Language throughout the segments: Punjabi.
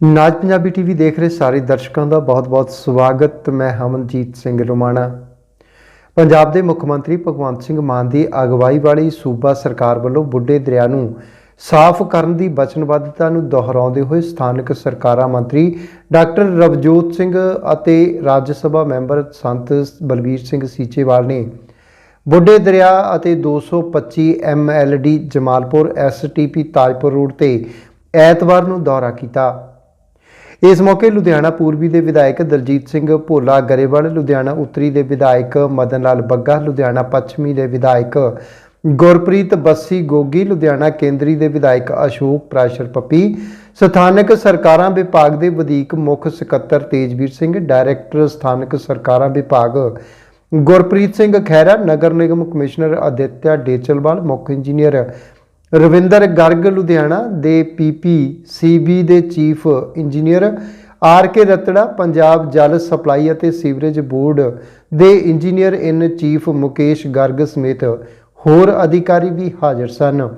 ਨਾਜ ਪੰਜਾਬੀ ਟੀਵੀ ਦੇਖ ਰਹੇ ਸਾਰੇ ਦਰਸ਼ਕਾਂ ਦਾ ਬਹੁਤ-ਬਹੁਤ ਸਵਾਗਤ। ਮੈਂ ਹਮਨਜੀਤ ਸਿੰਘ ਰੋਮਾਣਾ। ਪੰਜਾਬ ਦੇ ਮੁੱਖ ਮੰਤਰੀ ਭਗਵੰਤ ਸਿੰਘ ਮਾਨ ਦੀ ਅਗਵਾਈ ਵਾਲੀ ਸੂਬਾ ਸਰਕਾਰ ਵੱਲੋਂ ਬੁੱਢੇ ਦਰਿਆ ਨੂੰ ਸਾਫ਼ ਕਰਨ ਦੀ ਵਚਨਬੱਧਤਾ ਨੂੰ ਦੁਹਰਾਉਂਦੇ ਹੋਏ ਸਥਾਨਕ ਸਰਕਾਰਾਂ ਮੰਤਰੀ ਡਾਕਟਰ ਰਵਜੋਤ ਸਿੰਘ ਅਤੇ ਰਾਜ ਸਭਾ ਮੈਂਬਰ ਸੰਤ ਬਲਬੀਰ ਸਿੰਘ ਸੀਚੇਵਾਲ ਨੇ ਬੁੱਢੇ ਦਰਿਆ ਅਤੇ 225 MLD Jamalpur STP Tajpur road ਤੇ ਐਤਵਾਰ ਨੂੰ ਦੌਰਾ ਕੀਤਾ। ਇਸ ਮੌਕੇ ਲੁਧਿਆਣਾ ਪੂਰਬੀ ਦੇ ਵਿਧਾਇਕ ਦਲਜੀਤ ਸਿੰਘ ਭੋਲਾ ਗਰੇਵਾਲ, ਲੁਧਿਆਣਾ ਉੱਤਰੀ ਦੇ ਵਿਧਾਇਕ ਮਦਨ ਲਾਲ ਬੱਗਾ, ਲੁਧਿਆਣਾ ਪੱਛਮੀ ਦੇ ਵਿਧਾਇਕ ਗੁਰਪ੍ਰੀਤ ਬੱਸੀ ਗੋਗੀ, ਲੁਧਿਆਣਾ ਕੇਂਦਰੀ ਦੇ ਵਿਧਾਇਕ ਅਸ਼ੋਕ ਪ੍ਰਾਸ਼ਰ ਪੱਪੀ, ਸਥਾਨਕ ਸਰਕਾਰਾਂ ਵਿਭਾਗ ਦੇ ਵਧੀਕ ਮੁੱਖ ਸਕੱਤਰ ਤੇਜਵੀਰ ਸਿੰਘ, ਡਾਇਰੈਕਟਰ ਸਥਾਨਕ ਸਰਕਾਰਾਂ ਵਿਭਾਗ ਗੁਰਪ੍ਰੀਤ ਸਿੰਘ ਖਹਿਰਾ, ਨਗਰ ਨਿਗਮ ਕਮਿਸ਼ਨਰ ਅਦਿੱਤਿਆ ਡੇਚਲਵਾਲ, ਮੁੱਖ ਇੰਜੀਨੀਅਰ ਰਵਿੰਦਰ ਗਰਗ, ਲੁਧਿਆਣਾ ਦੇ ਪੀਪੀ ਸੀਬੀ ਦੇ chief engineer R K Ratra Punjab ਜਲ ਸਪਲਾਈ ਅਤੇ ਸੀਵਰੇਜ ਬੋਰਡ ਦੇ engineer in chief Mukesh Garg ਸਮੇਤ ਹੋਰ ਅਧਿਕਾਰੀ ਵੀ ਹਾਜ਼ਰ ਸਨ।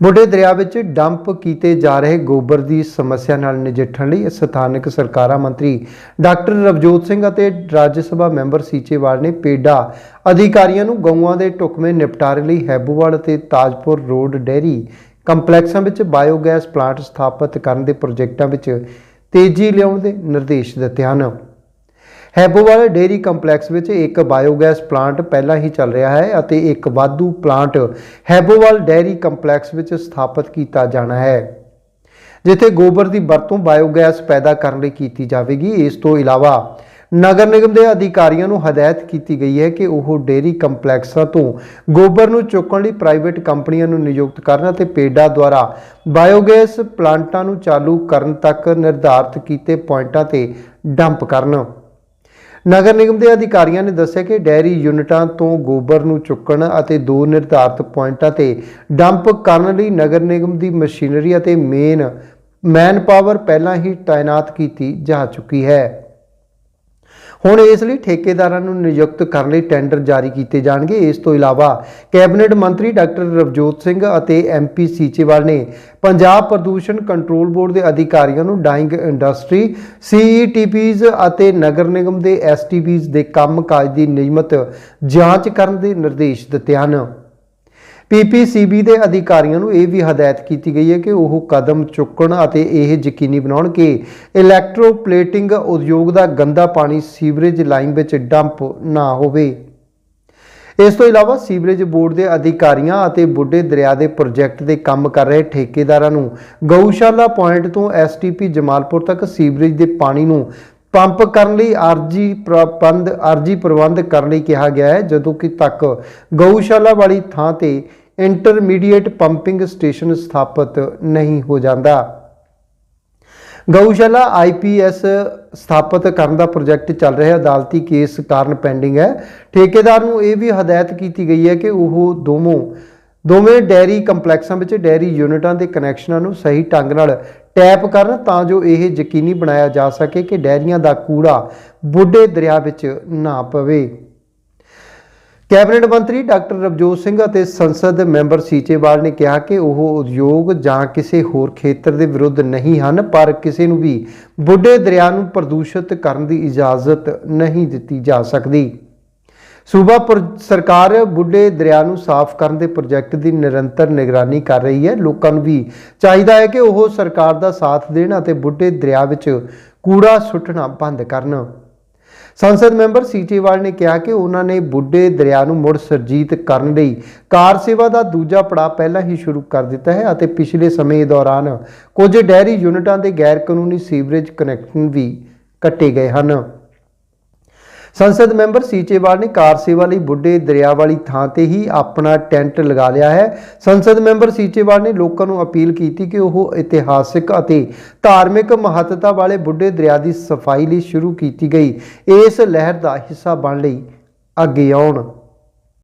ਬੁੱਢੇ ਦਰਿਆ ਵਿੱਚ ਡੰਪ ਕੀਤੇ ਜਾ ਰਹੇ ਗੋਬਰ ਦੀ ਸਮੱਸਿਆ ਨਾਲ ਨਜਿੱਠਣ ਲਈ ਸਥਾਨਕ ਸਰਕਾਰਾਂ ਮੰਤਰੀ ਡਾਕਟਰ ਰਵਜੋਤ ਸਿੰਘ ਅਤੇ ਰਾਜ ਸਭਾ ਮੈਂਬਰ ਸੀਚੇਵਾਲ ਨੇ ਪੇਡਾ ਅਧਿਕਾਰੀਆਂ ਨੂੰ ਗਊਆਂ ਦੇ ਟੁਕਮੇ ਨਿਪਟਾਰੇ ਲਈ ਹੈਬੂਵਾਲ ਅਤੇ ਤਾਜਪੁਰ ਰੋਡ ਡੈਰੀ ਕੰਪਲੈਕਸਾਂ ਵਿੱਚ ਬਾਇਓਗੈਸ ਪਲਾਂਟ ਸਥਾਪਿਤ ਕਰਨ ਦੇ ਪ੍ਰੋਜੈਕਟਾਂ ਵਿੱਚ ਤੇਜ਼ੀ ਲਿਆਉਣ ਦੇ ਨਿਰਦੇਸ਼ ਦਿੱਤੇ ਹਨ। ਹੈਬੋਵਾਲ ਡੇਅਰੀ ਕੰਪਲੈਕਸ ਵਿੱਚ ਇੱਕ ਬਾਇਓਗੈਸ ਪਲਾਂਟ ਪਹਿਲਾਂ ਹੀ ਚੱਲ ਰਿਹਾ ਹੈ ਅਤੇ ਇੱਕ ਵਾਧੂ ਪਲਾਂਟ ਹੈਬੋਵਾਲ ਡੇਅਰੀ ਕੰਪਲੈਕਸ ਵਿੱਚ ਸਥਾਪਿਤ ਕੀਤਾ ਜਾਣਾ ਹੈ, ਜਿੱਥੇ ਗੋਬਰ ਦੀ ਵਰਤੋਂ ਬਾਇਓਗੈਸ ਪੈਦਾ ਕਰਨ ਲਈ ਕੀਤੀ ਜਾਵੇਗੀ। ਇਸ ਤੋਂ ਇਲਾਵਾ ਨਗਰ ਨਿਗਮ ਦੇ ਅਧਿਕਾਰੀਆਂ ਨੂੰ ਹਦਾਇਤ ਕੀਤੀ ਗਈ ਹੈ ਕਿ ਉਹ ਡੇਅਰੀ ਕੰਪਲੈਕਸਾਂ ਤੋਂ ਗੋਬਰ ਨੂੰ ਚੁੱਕਣ ਲਈ ਪ੍ਰਾਈਵੇਟ ਕੰਪਨੀਆਂ ਨੂੰ ਨਿਯੁਕਤ ਕਰਨ ਅਤੇ ਪੇਡਾ ਦੁਆਰਾ ਬਾਇਓਗੈਸ ਪਲਾਂਟਾਂ ਨੂੰ ਚਾਲੂ ਕਰਨ ਤੱਕ ਨਿਰਧਾਰਤ ਕੀਤੇ ਪੁਆਇੰਟਾਂ ਤੇ ਡੰਪ ਕਰਨ। ਨਗਰ ਨਿਗਮ ਦੇ ਅਧਿਕਾਰੀਆਂ ਨੇ ਦੱਸਿਆ ਕਿ ਡੈਰੀ ਯੂਨਿਟਾਂ ਤੋਂ ਗੋਬਰ ਨੂੰ ਚੁੱਕਣ ਅਤੇ ਦੋ ਨਿਰਧਾਰਤ ਪੁਆਇੰਟਾਂ ਤੇ ਡੰਪ ਕਰਨ ਲਈ ਨਗਰ ਨਿਗਮ ਦੀ ਮਸ਼ੀਨਰੀ ਅਤੇ ਮੇਨ ਮੈਨ ਪਾਵਰ ਪਹਿਲਾਂ ਹੀ ਤਾਇਨਾਤ ਕੀਤੀ ਜਾ ਚੁੱਕੀ ਹੈ। ਹੁਣ ਇਸ ਲਈ ਠੇਕੇਦਾਰਾਂ ਨੂੰ ਨਿਯੁਕਤ ਕਰਨ ਲਈ ਟੈਂਡਰ ਜਾਰੀ ਕੀਤੇ ਜਾਣਗੇ। ਇਸ ਤੋਂ ਇਲਾਵਾ ਕੈਬਨਿਟ ਮੰਤਰੀ ਡਾਕਟਰ ਰਵਜੋਤ ਸਿੰਘ ਅਤੇ ਐਮਪੀ ਸੀਚੇਵਾਲ ਨੇ ਪੰਜਾਬ ਪ੍ਰਦੂਸ਼ਣ ਕੰਟਰੋਲ ਬੋਰਡ ਦੇ ਅਧਿਕਾਰੀਆਂ ਨੂੰ ਡਾਈਂਗ ਇੰਡਸਟਰੀ ਸੀਈਟੀਪੀਜ਼ ਅਤੇ ਨਗਰ ਨਿਗਮ ਦੇ ਐਸਟੀਪੀਜ਼ ਦੇ ਕੰਮਕਾਜ ਦੀ ਨਿਯਮਤ ਜਾਂਚ ਕਰਨ ਦੇ ਨਿਰਦੇਸ਼ ਦਿੱਤੇ ਹਨ। ਪੀਪੀਸੀਬੀ ਦੇ ਅਧਿਕਾਰੀਆਂ ਨੂੰ ਇਹ ਵੀ ਹਦਾਇਤ ਕੀਤੀ ਗਈ ਹੈ ਕਿ ਉਹ ਕਦਮ ਚੁੱਕਣ ਅਤੇ ਇਹ ਯਕੀਨੀ ਬਣਾਉਣ ਕਿ ਇਲੈਕਟ੍ਰੋਪਲੇਟਿੰਗ ਉਦਯੋਗ ਦਾ ਗੰਦਾ ਪਾਣੀ ਸੀਵਰੇਜ ਲਾਈਨ ਵਿੱਚ ਡੰਪ ਨਾ ਹੋਵੇ। ਇਸ ਤੋਂ ਇਲਾਵਾ ਸੀਵਰੇਜ ਬੋਰਡ ਦੇ ਅਧਿਕਾਰੀਆਂ ਅਤੇ ਬੁੱਢੇ ਦਰਿਆ ਦੇ ਪ੍ਰੋਜੈਕਟ ਦੇ ਕੰਮ ਕਰ ਰਹੇ ਠੇਕੇਦਾਰਾਂ ਨੂੰ ਗਊਸ਼ਾਲਾ ਪੁਆਇੰਟ ਤੋਂ ਐਸਟੀਪੀ ਜਮਾਲਪੁਰ ਤੱਕ ਸੀਵਰੇਜ ਦੇ ਪਾਣੀ ਨੂੰ ਪੰਪ ਕਰਨ ਲਈ ਅਰਜੀ ਪ੍ਰਬੰਧ ਅਰਜੀ ਪ੍ਰਬੰਧ ਕਰਨ ਲਈ ਕਿਹਾ ਗਿਆ ਹੈ, ਜਦੋਂ ਕਿ ਤੱਕ ਗਊਸ਼ਾਲਾ ਵਾਲੀ ਥਾਂ ਤੇ ਇੰਟਰਮੀਡੀਏਟ ਪੰਪਿੰਗ ਸਟੇਸ਼ਨ ਸਥਾਪਿਤ ਨਹੀਂ ਹੋ ਜਾਂਦਾ। ਗਊਸ਼ਾਲਾ ਆਈਪੀਐਸ ਸਥਾਪਿਤ ਕਰਨ ਦਾ ਪ੍ਰੋਜੈਕਟ ਚੱਲ ਰਿਹਾ ਹੈ ਅਦਾਲਤੀ ਕੇਸ ਕਾਰਨ ਪੈਂਡਿੰਗ ਹੈ। ਠੇਕੇਦਾਰ ਨੂੰ ਇਹ ਵੀ ਹਦਾਇਤ ਕੀਤੀ ਗਈ ਹੈ ਕਿ ਉਹ ਦੋਵੇਂ ਦੋਵੇਂ ਡੈਰੀ ਕੰਪਲੈਕਸਾਂ ਵਿੱਚ ਡੈਰੀ ਯੂਨਿਟਾਂ ਦੇ ਕਨੈਕਸ਼ਨਾਂ ਨੂੰ ਸਹੀ ਢੰਗ ਨਾਲ ਟੈਪ ਕਰਨ ਤਾਂ ਜੋ ਇਹ ਯਕੀਨੀ ਬਣਾਇਆ ਜਾ ਸਕੇ ਕਿ ਡੈਰੀਆਂ ਦਾ ਕੂੜਾ ਬੁੱਢੇ ਦਰਿਆ ਵਿੱਚ ਨਾ ਪਵੇ। ਕੈਬਨਿਟ ਮੰਤਰੀ ਡਾਕਟਰ ਰਵਜੋਤ ਸਿੰਘ ਅਤੇ ਸੰਸਦ ਮੈਂਬਰ ਸੀਚੇਵਾਲ ਨੇ ਕਿਹਾ ਕਿ ਉਹ ਉਦਯੋਗ ਜਾਂ ਕਿਸੇ ਹੋਰ ਖੇਤਰ ਦੇ ਵਿਰੁੱਧ ਨਹੀਂ ਹਨ, ਪਰ ਕਿਸੇ ਨੂੰ ਵੀ ਬੁੱਢੇ ਦਰਿਆ ਨੂੰ ਪ੍ਰਦੂਸ਼ਿਤ ਕਰਨ ਦੀ ਇਜਾਜ਼ਤ ਨਹੀਂ ਦਿੱਤੀ ਜਾ ਸਕਦੀ। ਸੂਬਾ ਪਰ- ਸਰਕਾਰ ਬੁੱਢੇ ਦਰਿਆ ਨੂੰ ਸਾਫ਼ ਕਰਨ ਦੇ ਪ੍ਰੋਜੈਕਟ ਦੀ ਨਿਰੰਤਰ ਨਿਗਰਾਨੀ ਕਰ ਰਹੀ ਹੈ। ਲੋਕਾਂ ਨੂੰ ਵੀ ਚਾਹੀਦਾ ਹੈ ਕਿ ਉਹ ਸਰਕਾਰ ਦਾ ਸਾਥ ਦੇਣ ਅਤੇ ਬੁੱਢੇ ਦਰਿਆ ਵਿੱਚ ਕੂੜਾ ਸੁੱਟਣਾ ਬੰਦ ਕਰਨ। ਸੰਸਦ ਮੈਂਬਰ ਸੀਟੀਵਾਲ ਨੇ ਕਿਹਾ ਕਿ ਉਹਨਾਂ ਨੇ ਬੁੱਢੇ ਦਰਿਆ ਨੂੰ ਮੁੜ ਸਰਜੀਤ ਕਰਨ ਲਈ ਕਾਰ ਸੇਵਾ ਦਾ ਦੂਜਾ ਪੜਾਅ ਪਹਿਲਾਂ ਹੀ ਸ਼ੁਰੂ ਕਰ ਦਿੱਤਾ ਹੈ ਅਤੇ ਪਿਛਲੇ ਸਮੇਂ ਦੌਰਾਨ ਕੁਝ ਡੈਰੀ ਯੂਨਿਟਾਂ ਦੇ ਗੈਰ ਕਾਨੂੰਨੀ ਸੀਵਰੇਜ ਕਨੈਕਸ਼ਨ ਵੀ ਕੱਟੇ ਗਏ ਹਨ। ਸੰਸਦ ਮੈਂਬਰ ਸੀਚੇਵਾਲ ਨੇ ਕਾਰ ਸੇਵਾ ਲਈ ਬੁੱਢੇ ਦਰਿਆ ਵਾਲੀ ਥਾਂ ਤੇ ਹੀ ਆਪਣਾ ਟੈਂਟ ਲਗਾ ਲਿਆ ਹੈ। ਸੰਸਦ ਮੈਂਬਰ ਸੀਚੇਵਾਲ ਨੇ ਲੋਕਾਂ ਨੂੰ ਅਪੀਲ ਕੀਤੀ ਕਿ ਉਹ ਇਤਿਹਾਸਿਕ ਅਤੇ ਧਾਰਮਿਕ ਮਹੱਤਤਾ ਵਾਲੇ ਬੁੱਢੇ ਦਰਿਆ ਦੀ ਸਫ਼ਾਈ ਲਈ ਸ਼ੁਰੂ ਕੀਤੀ ਗਈ। ਇਸ ਲਹਿਰ ਦਾ ਹਿੱਸਾ ਬਣ ਲਈ ਅੱਗੇ ਆਉਣ।